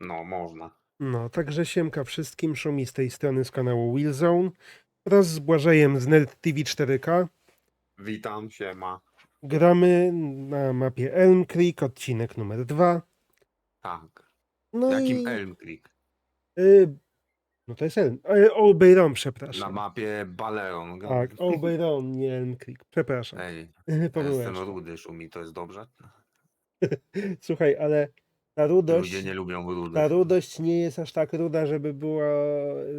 No, można. No, także siemka wszystkim, Szumi z tej strony z kanału Willzone wraz z Błażejem z Nerd TV 4K. Witam, siema. Gramy na mapie Elm Creek, odcinek numer 2. Tak. No Jakim i... Elm Creek? Y, no to jest Elm. Old Bayron, Na przepraszam. mapie Baleon. Tak, Old Bayron, nie Elm Creek. Przepraszam. Ej, ja jestem Pomyłeś. rudy, szumi, to jest dobrze? Słuchaj, ale ta rudość, Ludzie nie lubią rudy. ta rudość nie jest aż tak ruda, żeby była,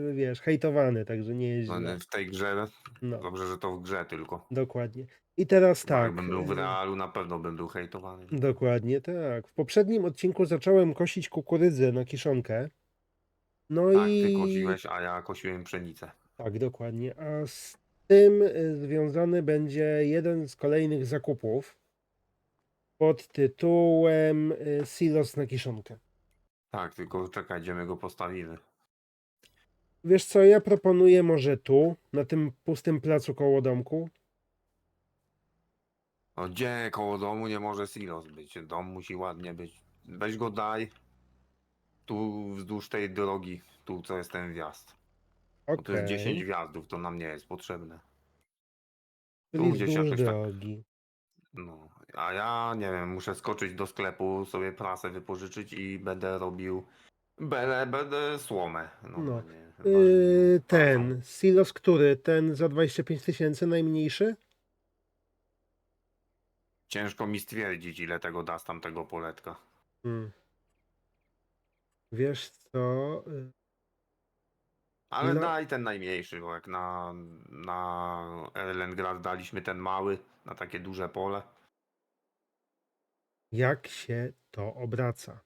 y, wiesz, hejtowany, także nie jest No, źle. w tej grze, No, dobrze, że to w grze tylko. dokładnie. I teraz Bo tak. Jakbym był w y, realu, na pewno bym był hejtowany. Dokładnie tak. W poprzednim odcinku zacząłem kosić kukurydzę na kiszonkę. No Tak, i. ty kosiłeś, a ja kosiłem pszenicę. Tak, dokładnie. A z tym y, związany będzie jeden z kolejnych zakupów pod tytułem y, Silos na kiszonkę. Tak, tylko czekaj, gdzie my go postawimy. Wiesz co, ja proponuję może tu, na tym pustym placu koło domku. No gdzie koło domu nie może silos być? Dom musi ładnie być. Weź go daj. Tu wzdłuż tej drogi, tu co jest ten wjazd. Bo to jest Okej. 10 wjazdów, to nam nie jest potrzebne. Czyli gdzieś wzdłuż jakoś tak. drogi. No, a ja nie wiem, muszę skoczyć do sklepu, sobie prasę wypożyczyć i będę robił bele, będę słomę. No, No. nie, Yy, ten, Silos który? Ten za 25 tysięcy, najmniejszy? Ciężko mi stwierdzić, ile tego da z tamtego poletka. Hmm. Wiesz co? y, Ale No. daj ten najmniejszy, bo jak na, na Erlengrad daliśmy ten mały, na takie duże pole. Jak się to obraca?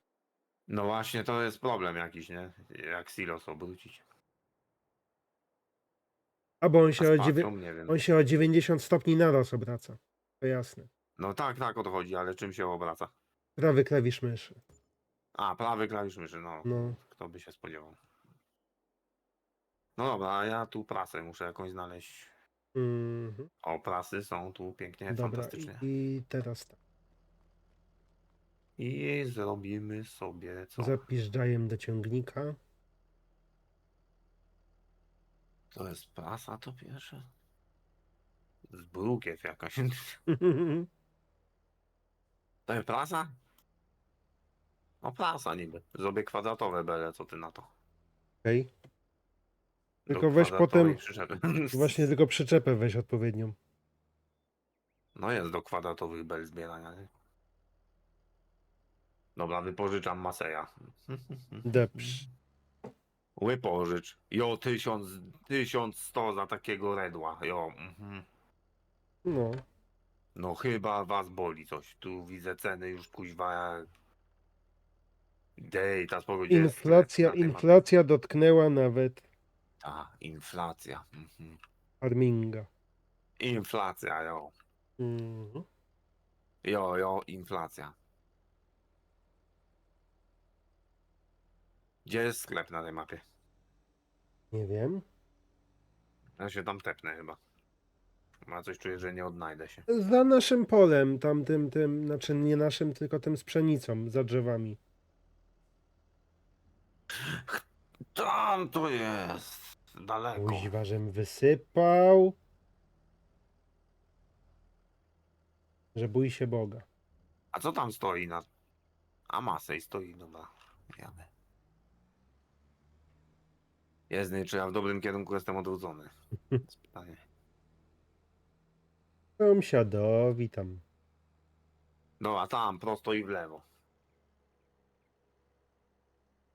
No właśnie, to jest problem jakiś, nie? Jak silos obrócić. Albo on A się, z o, dziewię... nie wiem. on się o 90 stopni naraz obraca. To jasne. No tak, tak odchodzi, ale czym się obraca? Prawy klawisz myszy. A, prawy klawisz myszy, no. No. Kto by się spodziewał. No dobra, a ja tu prasę muszę jakąś znaleźć. Mhm. O, prasy są tu pięknie, Dobra, fantastycznie. i teraz tak. I zrobimy sobie co? Zapisz jajem do ciągnika. To jest prasa to pierwsze? Z brukiew jakaś. To jest prasa? No prasa niby. Zrobię kwadratowe bele, co ty na to? Okej. Do Tylko weź kwadratowej potem- przyczepy. Właśnie tylko przyczepę weź odpowiednią. No jest do kwadratowych bel zbierania. Nie? Dobra, wypożyczam Maseja. Dobrze. Wypożycz. Jo, tysiąc, tysiąc sto za takiego redła. Jo. Mhm. No. No chyba was boli coś. Tu widzę ceny już kuźwa. Dej, ta sklep Inflacja, inflacja dotknęła nawet Ta, inflacja. Mhm. farminga. Inflacja, jo. Mhm. Jo, jo, inflacja. Gdzie jest sklep na tej mapie? Nie wiem. Ja się tam tepnę chyba. Ma coś czuję, że nie odnajdę się. Za naszym polem, tamtym, tym, znaczy nie naszym, tylko tym z pszenicą, za drzewami. Tam to jest. Daleko. Kuźwa, żem wysypał. Że bój się Boga. A co tam stoi na... A Masej stoi, dobra. Jadę. Nie, czy ja w dobrym kierunku jestem odwrócony? To jest pytanie. Sąsiadowi tam. Dobra, tam, prosto i w lewo.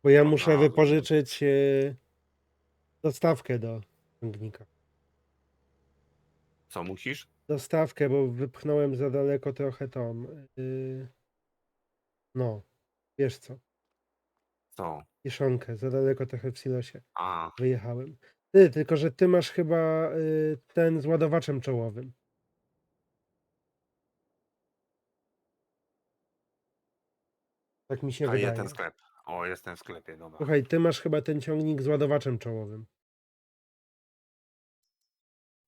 Bo ja Dobra, muszę wypożyczyć e, dostawkę do ciągnika. Co musisz? Dostawkę, bo wypchnąłem za daleko trochę tą. Yy, no, wiesz co? Co? Kiszonkę, za daleko trochę w silosie. A, Wyjechałem. Ty, tylko że ty masz chyba y, ten z ładowaczem czołowym. Tak mi się a wydaje. jest ten sklep. O, jestem w sklepie, dobra. Słuchaj, ty masz chyba ten ciągnik z ładowaczem czołowym.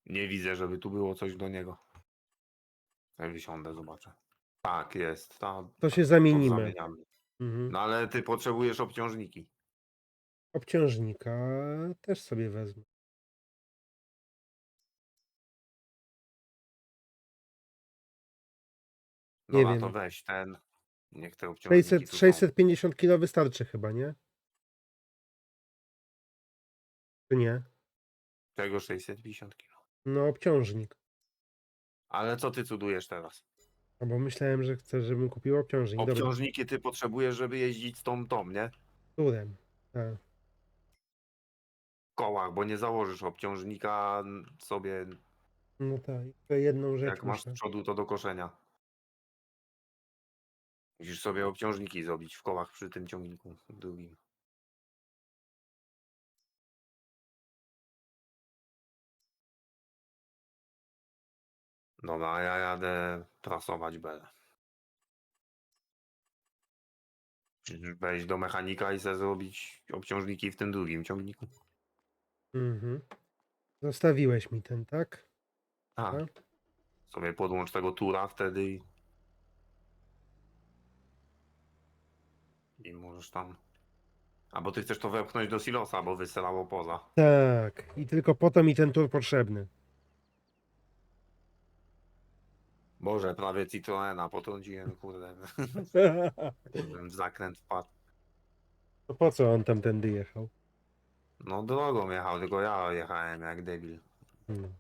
Nie widzę, żeby tu było coś do niego. Ja wysiądę, zobaczę. Tak, jest. Ta, To się to zamienimy. zamieniamy. Mhm. No ale ty potrzebujesz obciążniki. Obciążnika też sobie wezmę. Nie Dobra, wiem. to weź ten. Niech te obciążniki 600, tu są. 650 kilo wystarczy chyba, nie? Czy nie? Czego 650 kg? No, obciążnik. Ale co ty cudujesz teraz? No bo myślałem, że chcesz, żebym kupił obciążnik. Dobra, Obciążniki ty potrzebujesz, żeby jeździć z tą tą, nie? którym? Tak. W kołach, bo nie założysz obciążnika sobie, No tak, to jedną rzecz jak masz z muszę. przodu to do koszenia. Musisz sobie obciążniki zrobić w kołach przy tym ciągniku drugim. Dobra, ja jadę prasować belę. Przecież wejść do mechanika i sobie zrobić obciążniki w tym drugim ciągniku. Mhm. Zostawiłeś mi ten, tak? Tak. Tak. Sobie podłącz tego tura wtedy i... I możesz tam... A bo ty chcesz to wepchnąć do silosa, bo wyselało poza. Tak. I tylko po to mi ten tur potrzebny. Boże, prawie Citroena potrąciłem, kurde. Żebym w zakręt wpadł. To po co on tamtędy jechał? No drogą jechał, tylko ja jechałem jak debil. Hmm.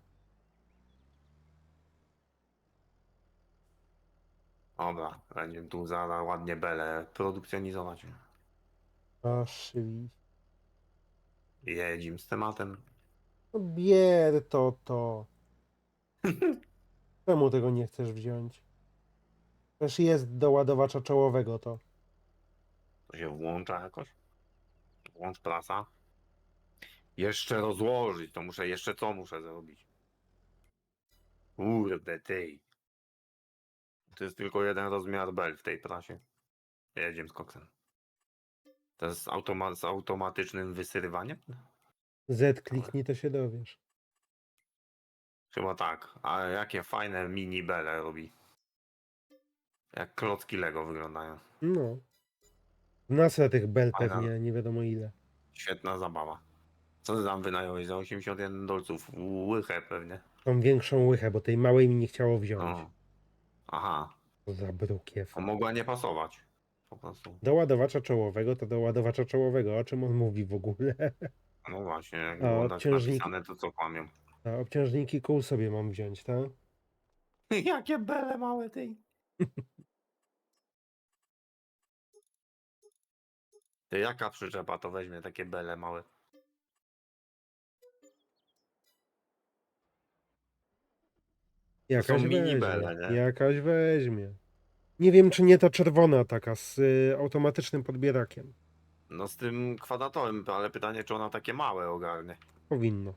Dobra, będziemy tu zaraz ładnie belę produkcjonizować. Oczywiście. Jedzim z tematem. No bier to to. Czemu tego nie chcesz wziąć? Też jest do ładowacza czołowego to. To się włącza jakoś? Włącz prasa. Jeszcze rozłożyć, to muszę, jeszcze co muszę zrobić? Kurde ty. To jest tylko jeden rozmiar bel w tej prasie. Jedziemy z koksem. To jest automa z automatycznym wysyrywaniem? Z kliknij to się dowiesz. Chyba tak. A jakie fajne mini bele robi. Jak klocki Lego wyglądają. No. Nasa tych bel Fajna. pewnie, nie wiadomo ile. Świetna zabawa. Co ty tam wynająłeś za 81 dolców? Łychę pewnie. Tą większą łychę, bo tej małej mi nie chciało wziąć. O. Aha. Za brukiew. A mogła nie pasować. Po prostu. Do ładowacza czołowego to do ładowacza czołowego. O czym on mówi w ogóle? No właśnie, jak A, było tak obciążniki- napisane, to co kłamią. A obciążniki kół sobie mam wziąć, tak? Jakie bele małe ty. Ty jaka przyczepa to weźmie takie bele małe? Jakaś mini weźmie. bele, nie? Jakaś weźmie. Nie wiem, czy nie ta czerwona taka z y, automatycznym podbierakiem. No z tym kwadratorem, ale pytanie, czy ona takie małe ogarnie. Powinno.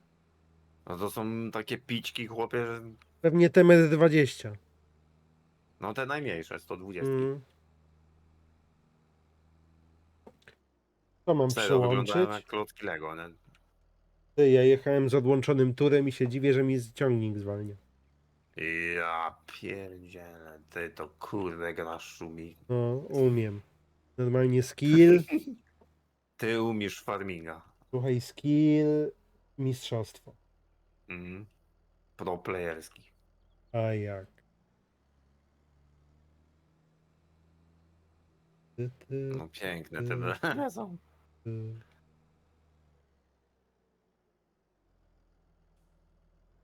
No to są takie piczki, chłopie, że... Pewnie TMS-20. No te najmniejsze, 120. Mm. Co mam Serio, wyglądają przyłączyć? klocki Lego, nie? Ty, ja jechałem z odłączonym turem i się dziwię, że mi ciągnik zwalnia. Ja pierdzielę, ty to kurde grasz szumi. No, umiem. Normalnie skill, Ty umiesz farminga. słuchaj, skill, mistrzostwo. Mhm. Pro playerski. A jak? Ty, ty, No piękne te Mm. są. ty.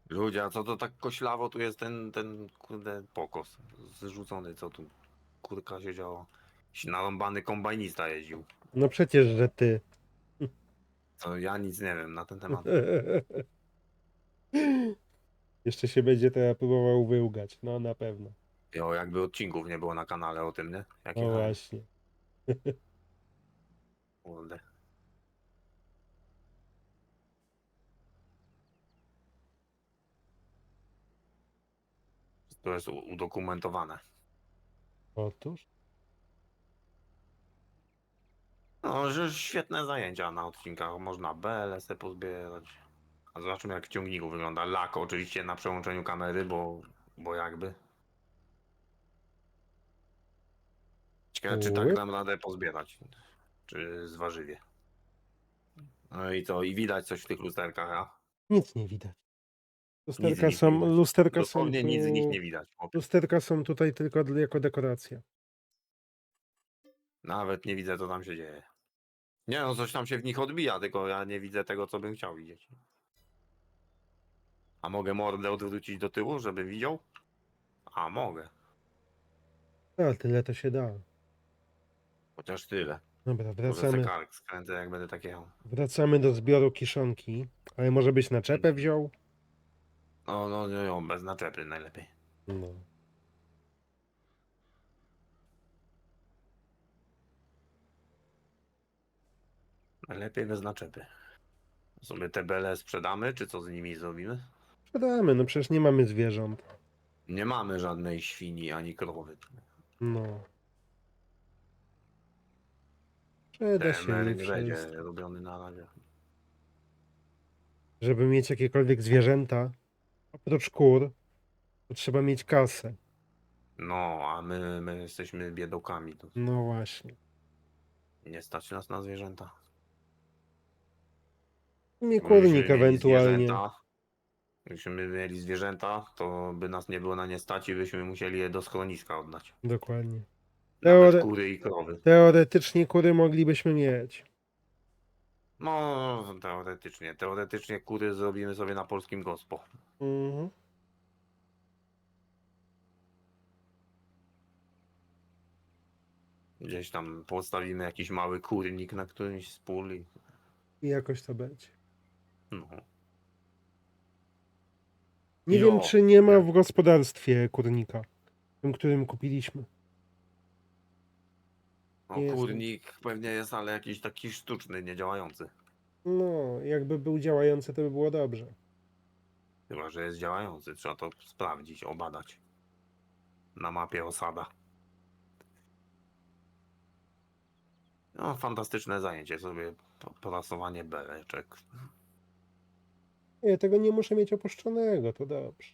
Ludzie, a co to tak koślawo tu jest ten, ten kurde pokos zrzucony, co tu kurka się działo. Jakiś Narąbany kombajnista jeździł. No przecież, że ty. Co ja nic nie wiem na ten temat. Jeszcze się będzie teraz próbował wyłgać. No na pewno. Jo, jakby odcinków nie było na kanale o tym, nie? Jak No właśnie. Kurde. To jest u- udokumentowane. Otóż. No, że świetne zajęcia na odcinkach. Można BLS -e pozbierać. A zobaczymy jak w ciągniku wygląda. Lak oczywiście na przełączeniu kamery, bo, bo jakby. Ciekawe, czy tak dam radę pozbierać. Czy zwarzywie. No i to, i widać coś w tych lusterkach, a? Nic nie widać. Nic z Lusterka nich nie są, widać. lusterka są, Dosłownie nic z nich nie widać. chłopie. lusterka są tutaj tylko dla- jako dekoracja. Nawet nie widzę, co tam się dzieje. Nie no, coś tam się w nich odbija, tylko ja nie widzę tego, co bym chciał widzieć. A mogę mordę odwrócić do tyłu, żeby widział? A mogę. A, tyle to się da. Chociaż tyle. Dobra, Może wracamy, kark skręcę, jak będę tak jechał. wracamy do zbioru kiszonki. Ale może byś na czepę wziął? No, no, no, no, bez naczepy najlepiej. No. Najlepiej bez naczepy. Sobie te bele sprzedamy, czy co z nimi zrobimy? Sprzedamy, no przecież nie mamy zwierząt. Nie mamy żadnej świni ani krowy. No. Przeda się będzie wszystko. robiony na razie. Żeby mieć jakiekolwiek zwierzęta, oprócz kur, to trzeba mieć kasę. No, a my, my jesteśmy biedokami. To No właśnie. nie stać nas na zwierzęta. Nie Bo kurnik mieli ewentualnie. zwierzęta- Gdybyśmy mieli zwierzęta, to by nas nie było na nie stać i byśmy musieli je do schroniska oddać. Dokładnie. Nawet Teore- kury i krowy. Teoretycznie kury moglibyśmy mieć. No, teoretycznie. Teoretycznie kury zrobimy sobie na polskim gospo. Mhm. Gdzieś tam postawimy jakiś mały kurnik na którymś z pól i I jakoś to będzie. no. Nie Jo. wiem, czy nie ma w gospodarstwie kurnika. Tym, którym kupiliśmy. no kurnik pewnie jest, ale jakiś taki sztuczny, niedziałający. No, jakby był działający, to by było dobrze. Chyba, że jest działający. Trzeba to sprawdzić, obadać. Na mapie osada. No, fantastyczne zajęcie sobie. po- Prasowanie beleczek. Nie, tego nie muszę mieć opuszczonego, to dobrze.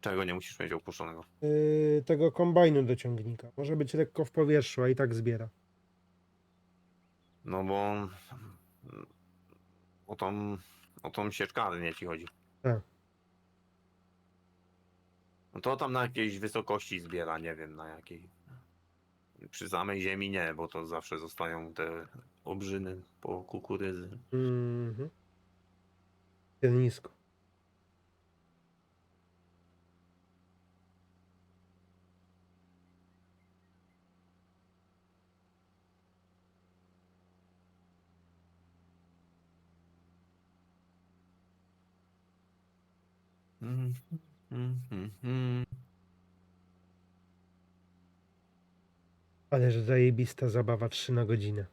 Czego nie musisz mieć opuszczonego? Yy, tego kombajnu do ciągnika. Może być lekko w powietrzu, a i tak zbiera. No bo o tą, o tą sieczkarnię ci chodzi. Tak. No to tam na jakiejś wysokości zbiera, nie wiem na jakiej. Przy samej ziemi nie, bo to zawsze zostają te obrzyny po kukurydzy. Mhm. Pienisko. Mhm, mhm, mhm. Ależ zajebista zabawa 3 na godzinę.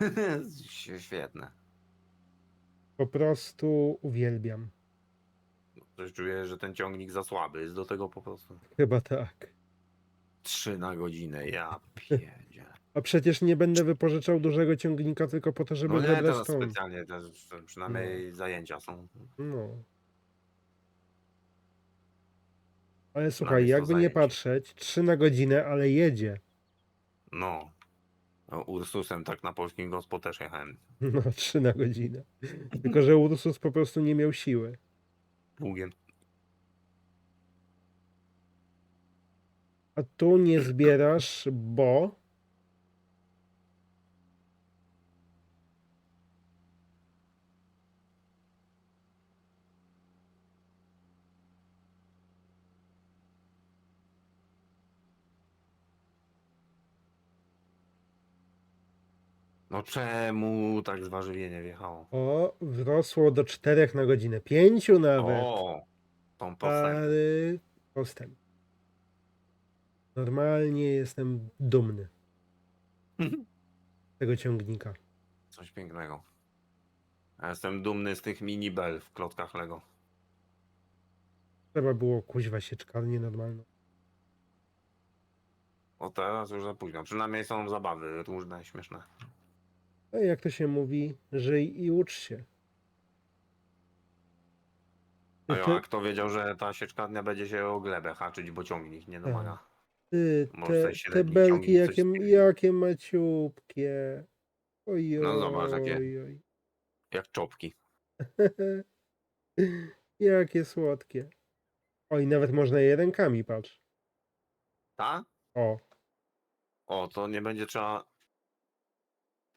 Świetne. Po prostu uwielbiam. Coś czuję, że ten ciągnik za słaby jest do tego po prostu. Chyba tak. Trzy na godzinę, ja pierdzie. A przecież nie będę wypożyczał dużego ciągnika tylko po to, żeby No nie, teraz tą. specjalnie, też, przynajmniej zajęcia są. No. Ale słuchaj, jakby nie patrzeć, 3 na godzinę, ale jedzie. No. No. Ursusem tak na polskim gospo też jechałem. No, 3 na godzinę. Tylko, że Ursus po prostu nie miał siły. Długiem. A tu nie zbierasz, bo. No czemu tak zważywienie wjechało? O, wzrosło do 4 na godzinę. 5 nawet. O! Tą postęp. Ale postęp. Normalnie jestem dumny z tego ciągnika. Coś pięknego. Ja jestem dumny z tych mini bel w klotkach Lego. Trzeba było kuźwa sieczkarnię normalną. O teraz już za późno. Przynajmniej są zabawy różne, śmieszne. No i jak to się mówi, żyj i ucz się. A, jo, a kto wiedział, że ta sieczkarnia będzie się o glebę haczyć, bo ciągnik nie domaga. Ty, Może te, te średni belki ciągnik coś jakie, z jakie maciupkie. Oj, No zobacz, jakie- oj, oj. Jak czopki. Jakie słodkie. Oj, nawet można je rękami, patrz. Tak? O, O, to nie będzie trzeba.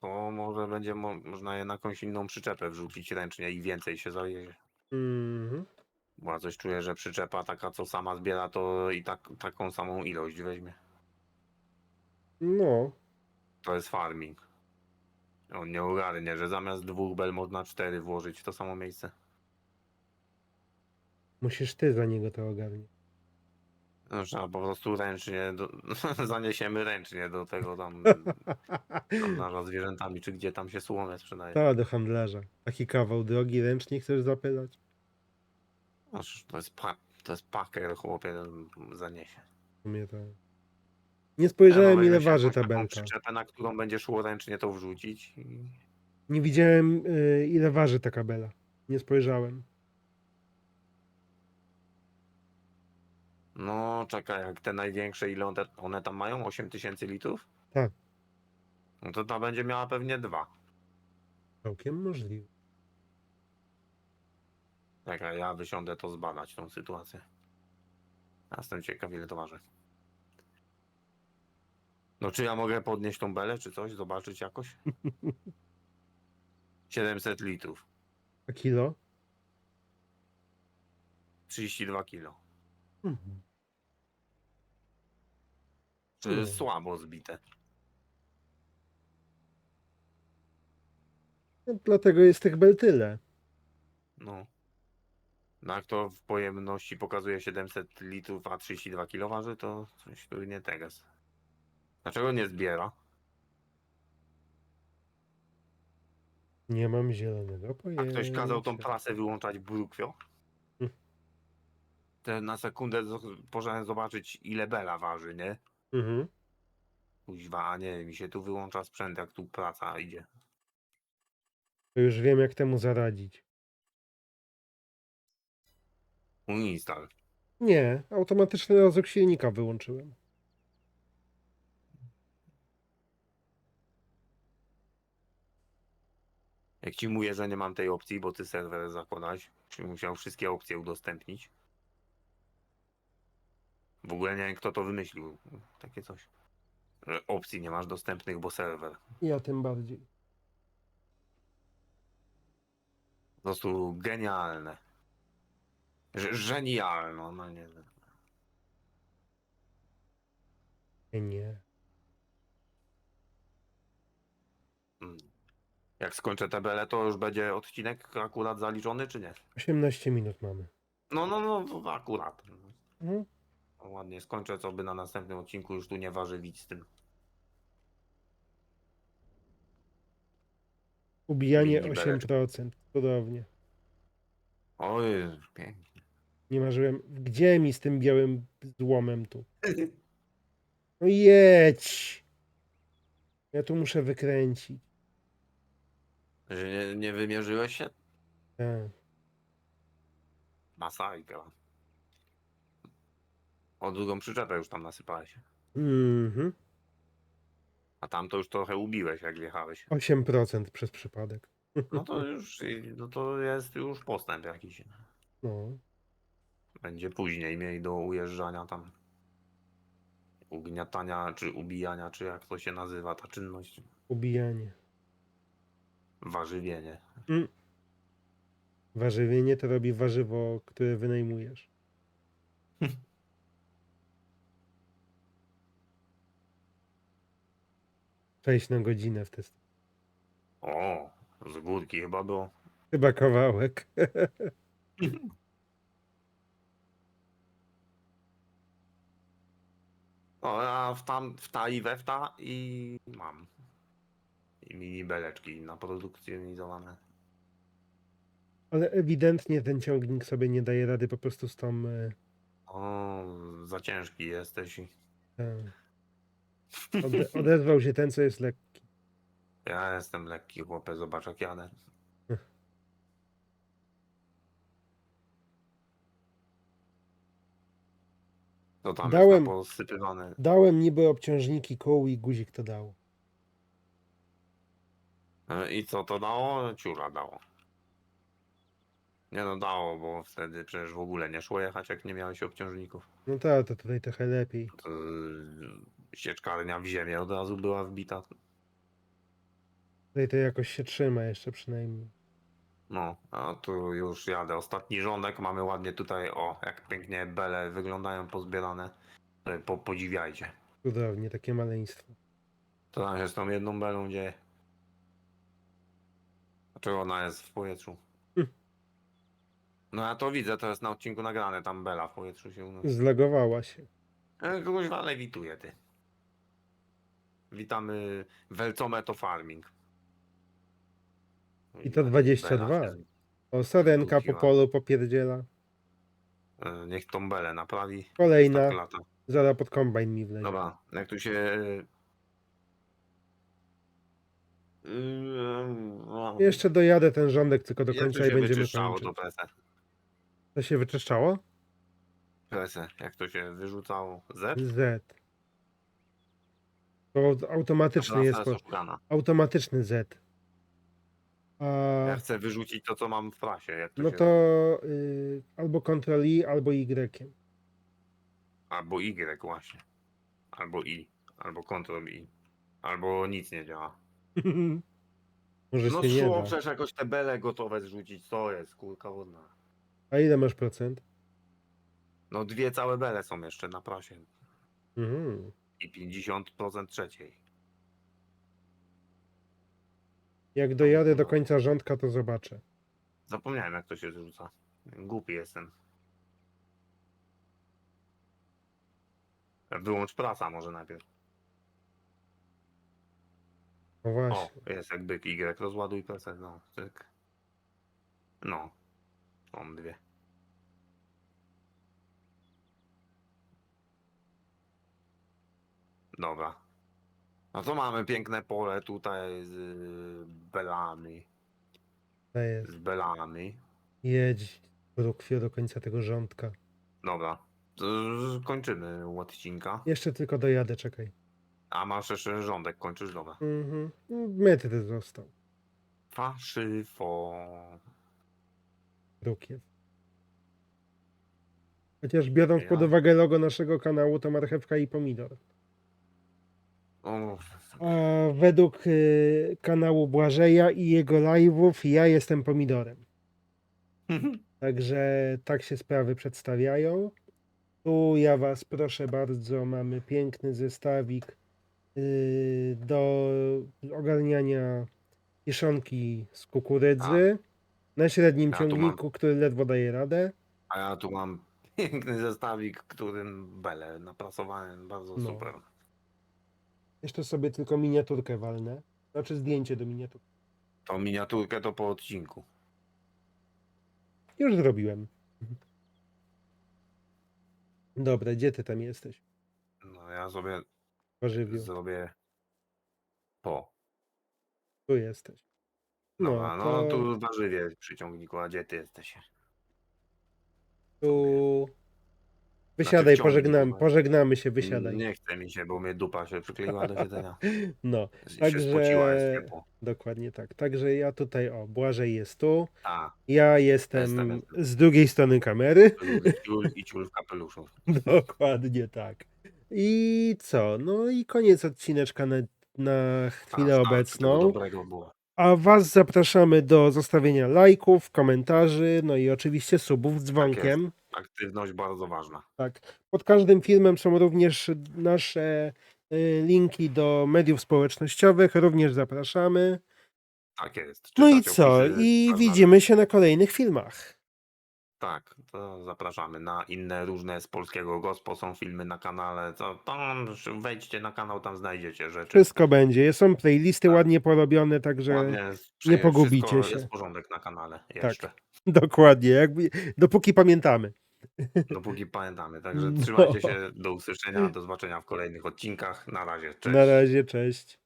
To może będzie mo można je na jakąś inną przyczepę wrzucić ręcznie i więcej się zajedzie. mhm. Bo ja coś czuję, że przyczepa taka, co sama zbiera, to i tak, taką samą ilość weźmie. No, To jest farming. On nie ogarnie, że zamiast dwóch bel można cztery włożyć w to samo miejsce. musisz ty za niego to ogarnić. No, trzeba po prostu ręcznie, do, zaniesiemy ręcznie do tego tam, tam narza zwierzętami, czy gdzie tam się słomę sprzedaje. Ta do handlarza. Taki kawał drogi ręcznie chcesz zapylać? Aż To jest, pa, to jest paker, chłopie, zaniesie. To... Nie spojrzałem ile waży ta belka. przyczepę, na którą będzie szło ręcznie to wrzucić. I... Nie widziałem y, ile waży ta kabela. Nie spojrzałem. No, czekaj, jak te największe, ile one, one tam mają? 8000 litrów? Tak. No to ta będzie miała pewnie dwa. Całkiem możliwe. Czekaj, ja wysiądę to zbadać, tą sytuację. Ja Jestem ciekaw, ile to waży. No, czy ja mogę podnieść tą belę, czy coś, zobaczyć jakoś? 700 litrów, A kilo? 32 kilo. Mhm. Czy Hmm. słabo zbite? No, dlatego jest tych bel tyle. No. No jak to w pojemności pokazuje 700 litrów, a 32 kg waży, to coś tu nie teges. Dlaczego nie zbiera? Nie mam zielonego A pojęcia. ktoś kazał tą prasę wyłączać brukwio? Hmm. Te na sekundę zo- poszedłem zobaczyć ile bela waży, nie? Mhm. Kuźwa, a nie, mi się tu wyłącza sprzęt, jak tu praca idzie. To już wiem jak temu zaradzić. Uninstall. Nie, automatyczny rozruch silnika wyłączyłem. Jak ci mówię, że nie mam tej opcji, bo ty serwer zakładałeś, czy musiał wszystkie opcje udostępnić. W ogóle nie wiem, kto to wymyślił. Takie coś. Że opcji nie masz dostępnych, bo serwer. Ja tym bardziej. Po prostu genialne. Że- Żenialno, no nie wiem. Nie, nie. Mm. Jak skończę tabelę, to już będzie odcinek akurat zaliczony, czy nie? 18 minut mamy. No, no, no, to akurat. No, ładnie skończę, co by na następnym odcinku już tu nie warzywić z tym. Ubijanie Mini beleczki. 8%. Cudownie. Oj, pięknie. Nie marzyłem. Gdzie mi z tym białym złomem tu? No jedź! Ja tu muszę wykręcić. Że nie, nie wymierzyłeś się? Tak. Masakra. O drugą przyczepę już tam nasypałeś. Mhm. A tam to już trochę ubiłeś, jak wjechałeś. 8% przez przypadek. No to już, no to jest już postęp jakiś. No. Będzie później mieli do ujeżdżania tam. Ugniatania, czy ubijania, czy jak to się nazywa ta czynność. Ubijanie. Warzywienie. Warzywienie to robi warzywo, które wynajmujesz. Sześć na godzinę w test. O, z górki chyba było. Chyba kawałek. No, a w, tam, w ta i we w ta i mam. I mini beleczki na produkcjonizowane. Ale ewidentnie ten ciągnik sobie nie daje rady po prostu z tą. e, O, za ciężki jesteś. e, Ode, odezwał się ten, co jest lekki. Ja jestem lekki chłopie, zobacz jak jadę. To tam Dałem- jest posypywane. Dałem niby obciążniki kół i guzik to dał. E, I co to dało? Ciura dało. Nie no dało, bo wtedy przecież w ogóle nie szło jechać, jak nie miałeś obciążników. No tak, to tutaj trochę lepiej. To, sieczkarnia w ziemię od razu była wbita. Tutaj to jakoś się trzyma jeszcze przynajmniej. No, a tu już jadę. Ostatni rządek mamy ładnie tutaj, o, jak pięknie bele wyglądają pozbierane. Po, podziwiajcie. Cudownie, takie maleństwo. To tam się z tą jedną belą dzieje. Dlaczego ona jest w powietrzu? Hm. No ja to widzę, to jest na odcinku nagrane, tam bela w powietrzu się unosi. Zlogowała się. E, Kuźwa lewituje ty. Witamy Welcometo Farming. I to 22. Bela się- O, sarenka po Wróciła. polu popierdziela. e, Niech tą belę naprawi. Kolejna, Tak lata. zaraz pod kombajn mi wlezie. Dobra, jak tu się... e, e, Jeszcze dojadę ten rządek tylko do jak tu końca i się będziemy wyczyszczało kończyć. to presę? To się wyczyszczało? Presę, jak to się wyrzucało? Z? Z. To automatyczny jest. Po... oszukana. Automatyczny Z. A... Ja chcę wyrzucić to, co mam w prasie. Jak to No się... to y, albo Ctrl I, albo Y. Albo Y właśnie. Albo I. Albo Ctrl I. Albo nic nie działa. Może No się nie szło da. przecież jakoś te bele gotowe zrzucić. Co jest, kurka wodna. A ile masz procent? No dwie całe bele są jeszcze na prasie. Mhm. I 50% trzeciej. Jak dojadę do końca rządka, to zobaczę. Zapomniałem jak to się zrzuca. Głupi jestem. Wyłącz prasa może najpierw. No O, właśnie. jest jak byk Y, rozładuj presę, no, tyk. No, są dwie. Dobra. No to mamy piękne pole tutaj z y, belami, To jest. z belami. Jedź Brukwio do końca tego rządka. Dobra, to kończymy odcinka. Jeszcze tylko dojadę, czekaj. A masz jeszcze rządek, kończysz, dobra. Mhm. Metr został. Faszyfo. Brukiew. Chociaż biorąc pod uwagę logo naszego kanału, to marchewka i pomidor. A według y, kanału Błażeja i jego live'ów ja jestem pomidorem. Także tak się sprawy przedstawiają. Tu ja Was proszę bardzo, mamy piękny zestawik y, do ogarniania kieszonki z kukurydzy na średnim Ja tu mam- ciągniku, który ledwo daje radę. A ja tu mam piękny zestawik, którym belę naprasowałem, bardzo No. super. Jeszcze sobie tylko miniaturkę walnę. Znaczy zdjęcie do miniaturki. Tą miniaturkę to po odcinku. Już zrobiłem. Dobra, gdzie ty tam jesteś? No ja sobie Warzywiu. zrobię po. Tu jesteś. No, Dobra, no, to tu w warzywie przy ciągniku, a gdzie ty jesteś? tu... Wysiadaj, pożegnamy, pożegnamy się, wysiadaj. Nie chce mi się, bo mnie dupa się przykleiła do siedzenia. No, Się Także- dokładnie tak. Także ja tutaj, o, Błażej jest tu, A, ja jestem Jestem, z drugiej strony kamery. i ciul, i ciul w kapeluszu. Dokładnie tak. I co? No i koniec odcineczka na, na chwilę A, starczy obecną. Dobrego było. A Was zapraszamy do zostawienia lajków, komentarzy, no i oczywiście subów z dzwonkiem. Aktywność bardzo ważna. Tak. Pod każdym filmem są również nasze y, linki do mediów społecznościowych, również zapraszamy. Tak jest. No i co? opisy, I zaznaczać. widzimy się na kolejnych filmach. Tak, to zapraszamy na inne różne z polskiego gospo. Są filmy na kanale. To tam wejdźcie na kanał, tam znajdziecie rzeczy. Wszystko będzie. Są playlisty Tak. ładnie porobione, także Ładnie, nie pogubicie wszystko się. Tak. Jest porządek na kanale jeszcze. dokładnie, jakby, dopóki pamiętamy. Dopóki pamiętamy. Także No. trzymajcie się. Do usłyszenia. Do zobaczenia w kolejnych odcinkach. Na razie. Cześć. Na razie, cześć.